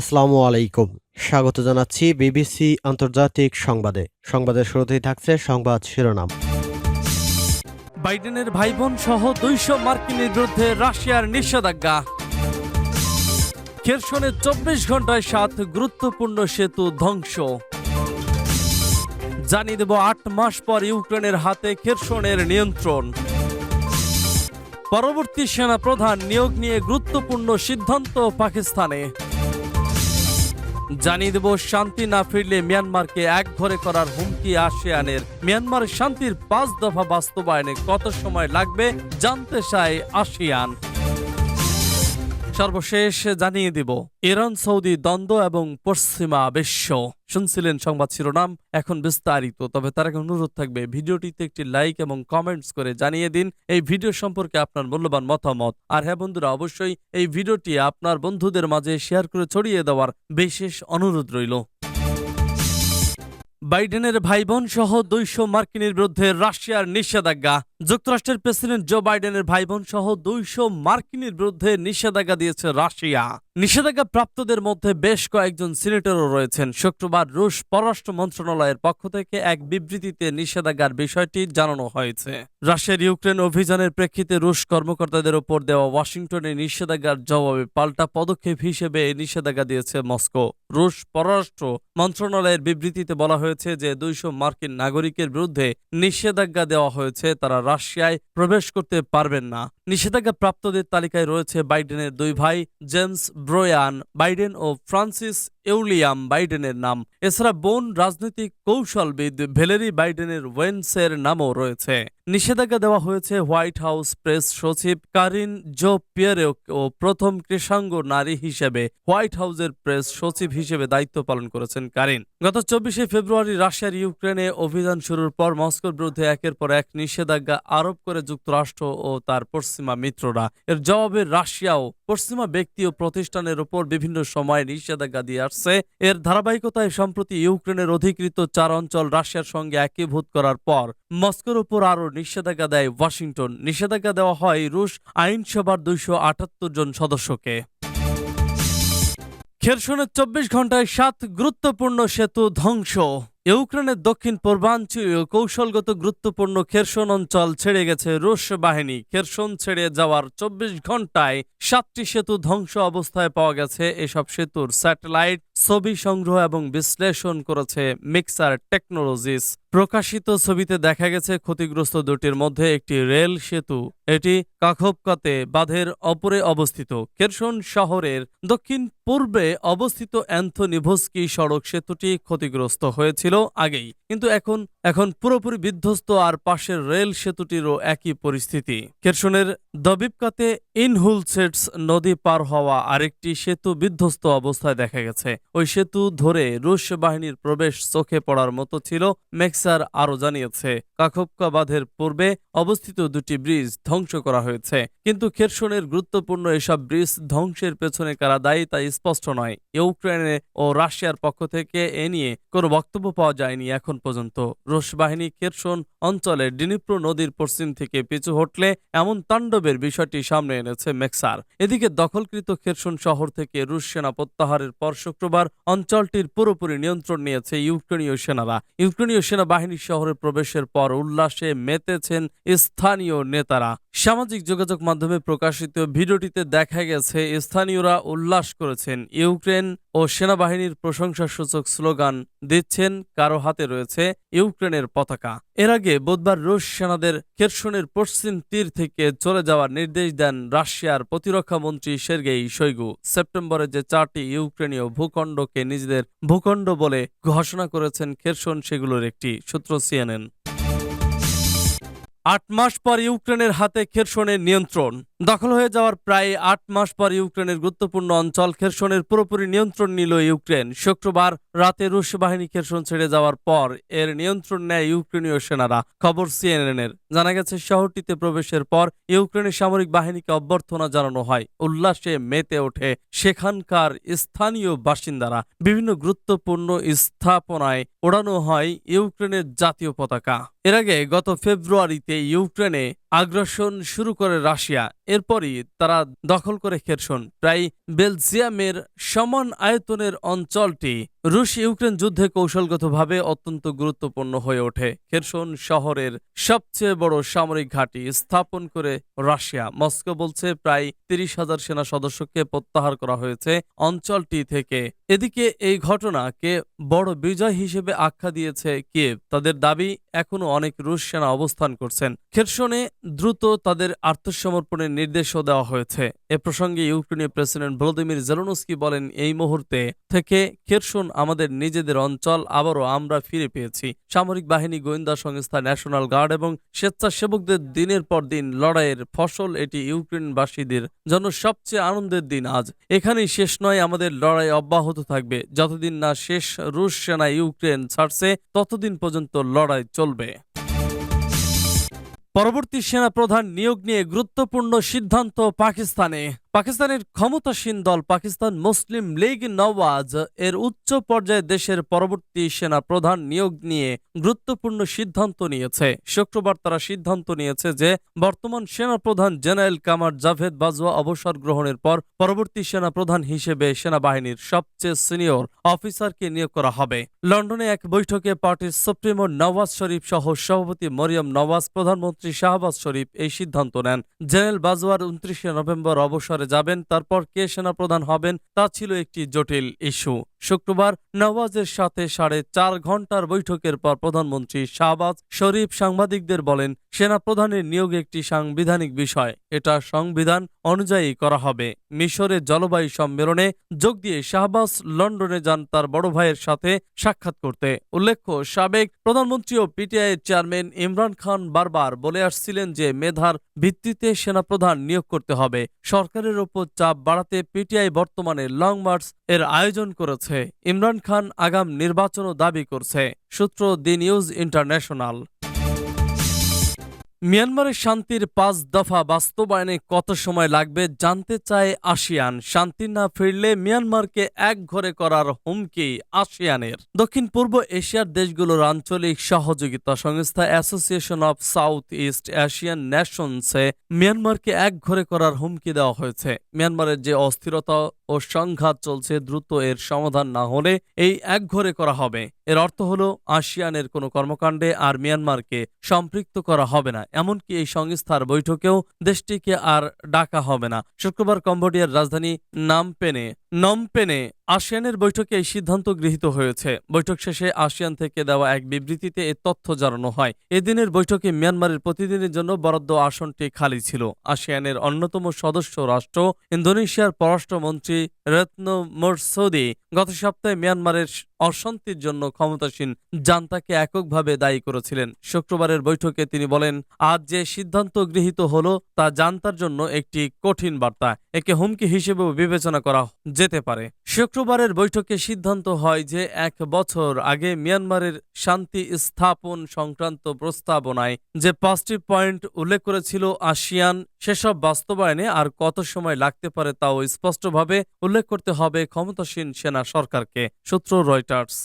আসসালামু আলাইকুম। স্বাগত জানাচ্ছি বিবিসি আন্তর্জাতিক সংবাদে। সংবাদের শুরুতেই থাকছে সংবাদ শিরোনাম। বাইডেনের ভাইবোন সহ দুইশো মার্কিনের বিরুদ্ধে রাশিয়ার নিষেধাজ্ঞা। খেরসনে চব্বিশ ঘন্টায় সাত গুরুত্বপূর্ণ সেতু ধ্বংস। জানিয়ে দেব আট মাস পর ইউক্রেনের হাতে খেরসনের নিয়ন্ত্রণ। পরবর্তী সেনা প্রধান নিয়োগ নিয়ে গুরুত্বপূর্ণ সিদ্ধান্ত পাকিস্তানে। জানিয়ে দেব, শান্তি না ফিরলে মিয়ানমারকে এক ঘরে করার হুমকি আসিয়ানের। মিয়ানমার শান্তির পাঁচ দফা বাস্তবায়নে কত সময় লাগবে জানতে চায় আসিয়ান। সর্বশেষ জানিয়ে দিব, ইরান, সৌদি, দ্বন্দ্ব এবং পশ্চিমা বিশ্ব। শুনছিলেন সংবাদ শিরোনাম, এখন বিস্তারিত, তবে তার এখন অনুরোধ থাকবে, ভিডিওটিতে একটি লাইক এবং কমেন্টস করে জানিয়ে দিন, এই ভিডিও সম্পর্কে আপনার মূল্যবান মতামত। আর হ্যাঁ বন্ধুরা, অবশ্যই এই ভিডিওটি আপনার বন্ধুদের মাঝে শেয়ার করে ছড়িয়ে দেওয়ার বিশেষ অনুরোধ রইল। বাইডেনের ভাইবোন সহ দুইশো মার্কিনের বিরুদ্ধে রাশিয়ার নিষেধাজ্ঞা। যুক্তরাষ্ট্রের প্রেসিডেন্ট জো বাইডেনের ভাইবোন সহ দুইশো মার্কিনের বিরুদ্ধে নিষেধাজ্ঞা দিয়েছে রাশিয়া। নিষেধাজ্ঞা প্রাপ্তদের মধ্যে বেশ কয়েকজন সিনেটরও রয়েছেন। শুক্রবার রুশ পররাষ্ট্র মন্ত্রণালয়ের পক্ষ থেকে এক বিবৃতিতে নিষেধাজ্ঞার বিষয়টি জানানো হয়েছে। রাশিয়ার ইউক্রেন অভিযানের প্রেক্ষিতে রুশ কর্মকর্তাদের ওপর দেওয়া ওয়াশিংটনের নিষেধাজ্ঞার জবাবে পাল্টা পদক্ষেপ হিসেবে এই নিষেধাজ্ঞা দিয়েছে মস্কো। রুশ পররাষ্ট্র মন্ত্রণালয়ের বিবৃতিতে বলা হয়েছে যে দুইশো মার্কিন নাগরিকের বিরুদ্ধে নিষেধাজ্ঞা দেওয়া হয়েছে। তারা রাশিয়ায় প্রবেশ করতে পারবেন না। নিষেধাজ্ঞা প্রাপ্তদের তালিকায় রয়েছে বাইডেনের দুই ভাই, জেমস ব্রোয়ান বাইডেন ও ফ্রান্সিস ইউলিয়াম বাইডেনের নাম। এছাড়া বোন রাজনৈতিক কৌশলবিদ ভেলেরি বাইডেনের ওয়েন্সের নামও রয়েছে। নিষেধাজ্ঞা দেওয়া হয়েছে হোয়াইট হাউস প্রেস সচিব কারিন জো পিয়ারেও ও প্রথম কৃষাঙ্গ নারী হিসেবে হোয়াইট হাউসের প্রেস সচিব হিসেবে দায়িত্ব পালন করেছেন কারিন। গত চব্বিশে ফেব্রুয়ারি রাশিয়ার ইউক্রেনে অভিযান শুরুর পর মস্কোর বিরুদ্ধে একের পর এক নিষেধাজ্ঞা আরোপ করে যুক্তরাষ্ট্র ও তার পশ্চিমা মিত্ররা। এর জবাবে রাশিয়াও পশ্চিমা ব্যক্তি ও প্রতিষ্ঠানের ওপর বিভিন্ন সময়ে নিষেধাজ্ঞা দিয়ে আসছে। এর ধারাবাহিকতায় সম্প্রতি ইউক্রেনের অধিকৃত চার অঞ্চল রাশিয়ার সঙ্গে একীভূত করার পর মস্কোর উপর আরও নিষেধাজ্ঞা দেয় ওয়াশিংটন। নিষেধাজ্ঞা দেওয়া হয় রুশ আইনসভার দুইশো আটাত্তর জন সদস্যকে। খেরসনের চব্বিশ ঘন্টায় সাত গুরুত্বপূর্ণ সেতু ধ্বংস। ইউক্রেনের দক্ষিণ পূর্বাঞ্চলীয় কৌশলগত গুরুত্বপূর্ণ খেরসন অঞ্চল ছেড়ে গেছে রুশ বাহিনী। খেরসন ছেড়ে যাওয়ার চব্বিশ ঘন্টায় সাতটি সেতু ধ্বংস অবস্থায় পাওয়া গেছে। এসব সেতুর স্যাটেলাইট ছবি সংগ্রহ এবং বিশ্লেষণ করেছে মিক্সার টেকনোলজিস। প্রকাশিত ছবিতে দেখা গেছে, ক্ষতিগ্রস্ত দুটির মধ্যে একটি রেল সেতু, এটি কাখবকাতে বাঁধের অপরে অবস্থিত। কেরসন শহরের দক্ষিণ পূর্বে অবস্থিত অ্যান্থনিভস্কি সড়ক সেতুটি ক্ষতিগ্রস্ত হয়েছিল। আগেই কিন্তু এখন এখন পুরোপুরি বিধ্বস্ত আর পাশের রেল সেতুটিরও একই পরিস্থিতি। কেরসনের দবিবকাতে ইনহুলসেটস নদী পার হওয়া আরেকটি সেতু বিধ্বস্ত অবস্থায় দেখা গেছে। ওই সেতু ধরে রুশ বাহিনীর প্রবেশ চোখে পড়ার মতো ছিল, মেক্সার আরও জানিয়েছে। কাখবকা বাঁধের পূর্বে অবস্থিত দুটি ব্রিজ ধ্বংস করা হয়েছে, কিন্তু খেরসনের গুরুত্বপূর্ণ এসব ব্রিজ ধ্বংসের পেছনে কারা দায়ী তা স্পষ্ট নয়। ইউক্রেনে ও রাশিয়ার পক্ষ থেকে এ নিয়ে কোনো বক্তব্য পাওয়া যায়নি এখন পর্যন্ত রুশ বাহিনী খেরসন অঞ্চলে ডিনিপ্রো নদীর পশ্চিম থেকে পিছু হটলে এমন তাণ্ডবের বিষয়টি সামনে এনেছে মেক্সার। এদিকে দখলকৃত খেরসন শহর থেকে রুশ সেনা প্রত্যাহারের পর শুক্রবার অঞ্চলটির পুরোপুরি নিয়ন্ত্রণ নিয়েছে ইউক্রেনীয় সেনারা। ইউক্রেনীয় সেনাবাহিনী শহরে প্রবেশের পর উল্লাসে মেতেছেন স্থানীয় নেতারা। সামাজিক যোগাযোগ মাধ্যমে প্রকাশিত ভিডিওটিতে দেখা গেছে, স্থানীয়রা উল্লাস করেছেন, ইউক্রেন ও সেনাবাহিনীর প্রশংসাসূচক স্লোগান দিচ্ছেন কারও হাতে রয়েছে ইউক্রেনের পতাকা। এর আগে বুধবার রুশ সেনাদের কেরসনের পশ্চিম তীর থেকে চলে যাওয়ার নির্দেশ দেন রাশিয়ার প্রতিরক্ষা মন্ত্রী সের্গেই শৈগু। সেপ্টেম্বরে যে চারটি ইউক্রেনীয় ভূখণ্ডকে নিজেদের ভূখণ্ড বলে ঘোষণা করেছেন খেরসন, সেগুলোর একটি সূত্র সিএনএন। আট মাস পর ইউক্রেনের হাতে খেরসনের নিয়ন্ত্রণ। দখল হয়ে যাওয়ার প্রায় আট মাস পর ইউক্রেনের গুরুত্বপূর্ণ অঞ্চল খেরসনের পুরোপুরি নিয়ন্ত্রণ নিল ইউক্রেন। শুক্রবার রাতে রুশ বাহিনী খেরসন ছেড়ে যাওয়ার পর এর নিয়ন্ত্রণ নেয় ইউক্রেনীয় সেনারা, খবর সিএনএনের। জানা গেছে, শহরটিতে প্রবেশের পর ইউক্রেনের সামরিক বাহিনীকে অভ্যর্থনা জানানো হয়। উল্লাসে মেতে ওঠে সেখানকার স্থানীয় বাসিন্দারা। বিভিন্ন গুরুত্বপূর্ণ স্থাপনায় ওড়ানো হয় ইউক্রেনের জাতীয় পতাকা। এর আগে গত ফেব্রুয়ারিতে တဲ့ရုပ်တွက်နဲ့ আগ্রাসন শুরু করে রাশিয়া। এরপরই তারা দখল করে খেরসন। প্রায় বেলজিয়ামের সমান আয়তনের অঞ্চলটি রুশ ইউক্রেন যুদ্ধে কৌশলগতভাবে অত্যন্ত গুরুত্বপূর্ণ হয়ে ওঠে। খেরসন শহরের সবচেয়ে বড় সামরিক ঘাঁটি স্থাপন করে রাশিয়া। মস্কো বলছে প্রায় তিরিশ হাজার সেনা সদস্যকে প্রত্যাহার করা হয়েছে অঞ্চলটি থেকে। এদিকে এই ঘটনাকে বড় বিজয় হিসেবে আখ্যা দিয়েছে কিয়েভ। তাদের দাবি, এখনও অনেক রুশ সেনা অবস্থান করছেন। খেরসনে দ্রুত তাদের আত্মসমর্পণের নির্দেশও দেওয়া হয়েছে। এ প্রসঙ্গে ইউক্রেনীয় প্রেসিডেন্ট ভলোদিমির জেলনস্কি বলেন, এই মুহূর্তে থেকে খেরসন আমাদের নিজেদের অঞ্চল, আবারও আমরা ফিরে পেয়েছি। সামরিক বাহিনী, গোয়েন্দা সংস্থা, ন্যাশনাল গার্ড এবং স্বেচ্ছাসেবকদের দিনের পর দিন লড়াইয়ের ফসল এটি ইউক্রেনবাসীদের জন্য সবচেয়ে আনন্দের দিন আজ। এখানেই শেষ নয়, আমাদের লড়াই অব্যাহত থাকবে। যতদিন না শেষ রুশ সেনা ইউক্রেন ছাড়ছে, ততদিন পর্যন্ত লড়াই চলবে। পরবর্তী সেনা প্রধান নিয়োগ নিয়ে গুরুত্বপূর্ণ সিদ্ধান্ত পাকিস্তানে। পাকিস্তানের ক্ষমতাসীন দল পাকিস্তান মুসলিম লীগ নওয়াজ এর উচ্চ পর্যায়ে দেশের পরবর্তী সেনা প্রধান নিয়োগ নিয়ে গুরুত্বপূর্ণ সিদ্ধান্ত নিয়েছে। শুক্রবার তারা সিদ্ধান্ত নিয়েছে যে বর্তমান সেনা প্রধান জেনারেল কামার জাভেদ বাজওয়া অবসর গ্রহণের পর পরবর্তী সেনা প্রধান হিসেবে সেনাবাহিনীর সবচেয়ে সিনিয়র অফিসারকে নিয়োগ করা হবে। লন্ডনে এক বৈঠকে পার্টির সুপ্রিমো নওয়াজ শরীফ সহ সভাপতি মরিয়ম নওয়াজ প্রধানমন্ত্রী শাহবাজ শরীফ এই সিদ্ধান্ত নেন। জেনারেল বাজওয়ার উনত্রিশে নভেম্বর অবসরে যাবেন, তারপর কে সেনাপ্রধান হবেন তা ছিল একটি জটিল ইস্যু। শুক্রবার নওয়াজের সাথে সাড়ে চার ঘণ্টার বৈঠকের পর প্রধানমন্ত্রী শাহবাজ শরীফ সাংবাদিকদের বলেন, সেনাপ্রধানের নিয়োগ একটি সাংবিধানিক বিষয়। এটা সংবিধান অনুযায়ী করা হবে। মিশরের জলবায়ু সম্মেলনে যোগ দিয়ে শাহবাজ লন্ডনে যান তার বড় ভাইয়ের সাথে সাক্ষাৎ করতে। উল্লেখ্য, সাবেক প্রধানমন্ত্রী ও পিটিআই চেয়ারম্যান ইমরান খান বারবার বলে আসছিলেন যে মেধার ভিত্তিতে সেনাপ্রধান নিয়োগ করতে হবে। সরকারের ওপর চাপ বাড়াতে পিটিআই বর্তমানে লং মার্চ এর আয়োজন করেছে। ইমরান খান আগাম নির্বাচনও দাবি করছে। সূত্র দি নিউজ ইন্টারন্যাশনাল। মিয়ানমারের শান্তির পাঁচ দফা বাস্তবায়নে কত সময় লাগবে জানতে চায় আসিয়ান। শান্তি না ফিরলে মিয়ানমারকে এক ঘরে করার হুমকি আসিয়ানের। দক্ষিণ পূর্ব এশিয়ার দেশগুলোর আঞ্চলিক সহযোগিতা সংস্থা association of South East Asian নেশনসে মিয়ানমারকে এক ঘরে করার হুমকি দেওয়া হয়েছে। মিয়ানমারের যে অস্থিরতা ও সংঘাত চলছে দ্রুত এর সমাধান না হলে এই এক ঘরে করা হবে। এর অর্থ হল, আসিয়ানের কোনো কর্মকাণ্ডে আর মিয়ানমারকে সম্পৃক্ত করা হবে না। এমনকি এই সংস্থার বৈঠকেও দেশটিকে আর ডাকা হবে না। শুক্রবার কম্বোডিয়ার রাজধানী নামপেনে নমপেনে আসিয়ানের বৈঠকে এই সিদ্ধান্ত গৃহীত হয়েছে। বৈঠক শেষে আসিয়ান থেকে দেওয়া এক বিবৃতিতে এ তথ্য জানানো হয়। এদিনের বৈঠকে মিয়ানমারের প্রতিদিনের জন্য বরাদ্দ আসনটি খালি ছিল। আসিয়ানের অন্যতম সদস্য রাষ্ট্র ইন্দোনেশিয়ার পররাষ্ট্রমন্ত্রী রত্ন মোরসোদি গত সপ্তাহে মিয়ানমারের অশান্তির জন্য ক্ষমতাসীন জান্তাকে এককভাবে দায়ী করেছিলেন। শুক্রবারের বৈঠকে তিনি বলেন, আজ যে সিদ্ধান্ত গৃহীত হলো, তা জান্তার জন্য একটি কঠিন বার্তা। একে হুমকি হিসেবেও বিবেচনা করা যেতে পারে। শুক্রবারের বৈঠকে সিদ্ধান্ত হয় যে এক বছর আগে মিয়ানমারের শান্তি স্থাপন সংক্রান্ত প্রস্তাবনায় যে পাঁচটি পয়েন্ট উল্লেখ করেছিল আসিয়ান, সেসব বাস্তবায়নে আর কত সময় লাগতে পারে তাও স্পষ্টভাবে উল্লেখ করতে হবে ক্ষমতাসীন সেনা সরকারকে, সূত্র রয়টার্স।